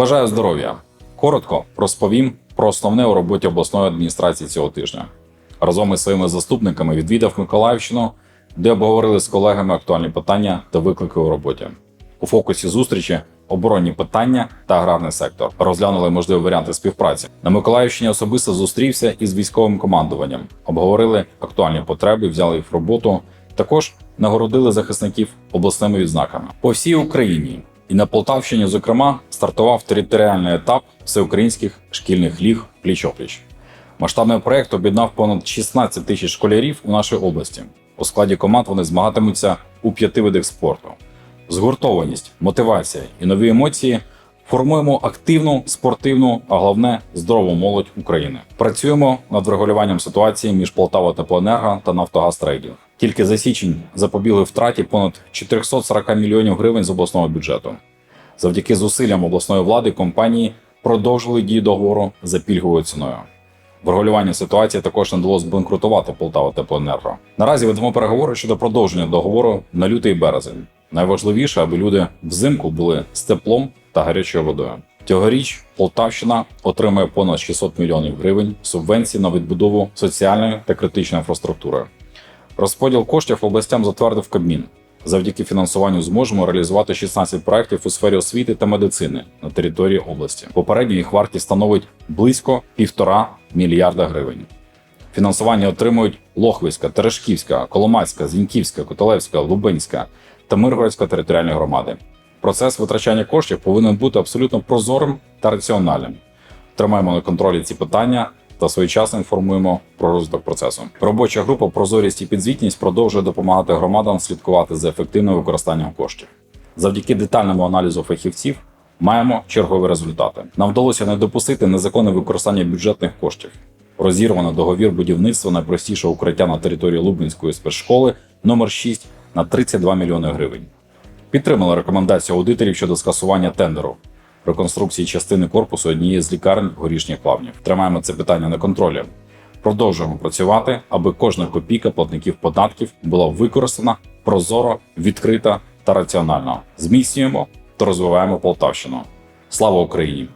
Бажаю здоров'я! Коротко розповім про основне у роботі обласної адміністрації цього тижня. Разом із своїми заступниками відвідав Миколаївщину, де обговорили з колегами актуальні питання та виклики у роботі. У фокусі зустрічі оборонні питання та аграрний сектор. Розглянули можливі варіанти співпраці. На Миколаївщині особисто зустрівся із військовим командуванням, обговорили актуальні потреби, взяли їх в роботу. Також нагородили захисників обласними відзнаками по всій Україні. І на Полтавщині, зокрема, стартував територіальний етап всеукраїнських шкільних ліг пліч-опліч. Масштабний проект об'єднав понад 16 тисяч школярів у нашій області. У складі команд вони змагатимуться у п'яти видах спорту. Згуртованість, мотивація і нові емоції формуємо активну, спортивну, а головне здорову молодь України. Працюємо над врегулюванням ситуації між Полтава Теплоенерго та Нафтогаз Трейдинг. Тільки за січень запобігли втраті понад 440 мільйонів гривень з обласного бюджету. Завдяки зусиллям обласної влади компанії продовжили дію договору за пільговою ціною. Врегулювання ситуації також не дало збанкрутувати Полтава Теплоенерго. Наразі ведемо переговори щодо продовження договору на лютий березень. Найважливіше, аби люди взимку були з теплом та гарячою водою. Цьогоріч Полтавщина отримає понад 600 мільйонів гривень субвенцій на відбудову соціальної та критичної інфраструктури. Розподіл коштів областям затвердив Кабмін. Завдяки фінансуванню зможемо реалізувати 16 проєктів у сфері освіти та медицини на території області. Попередньо їх вартість становить близько півтора мільярда гривень. Фінансування отримують Лохвицька, Терешківська, Коломацька, Зіньківська, Котелевська, Лубенська та Миргородська територіальні громади. Процес витрачання коштів повинен бути абсолютно прозорим та раціональним. Тримаємо на контролі ці питання та своєчасно інформуємо про розвиток процесу. Робоча група Прозорість і підзвітність продовжує допомагати громадам слідкувати за ефективним використанням коштів. Завдяки детальному аналізу фахівців маємо чергові результати. Нам вдалося не допустити незаконне використання бюджетних коштів. Розірвано договір будівництва найпростішого укриття на території Лубенської спецшколи номер 6 на 32 мільйони гривень. Підтримали рекомендацію аудиторів щодо скасування тендеру реконструкції частини корпусу однієї з лікарень горішніх плавнів. Тримаємо це питання на контролі. Продовжуємо працювати, аби кожна копійка платників податків була використана прозоро, відкрита та раціонально. Зміцнюємо та розвиваємо Полтавщину. Слава Україні!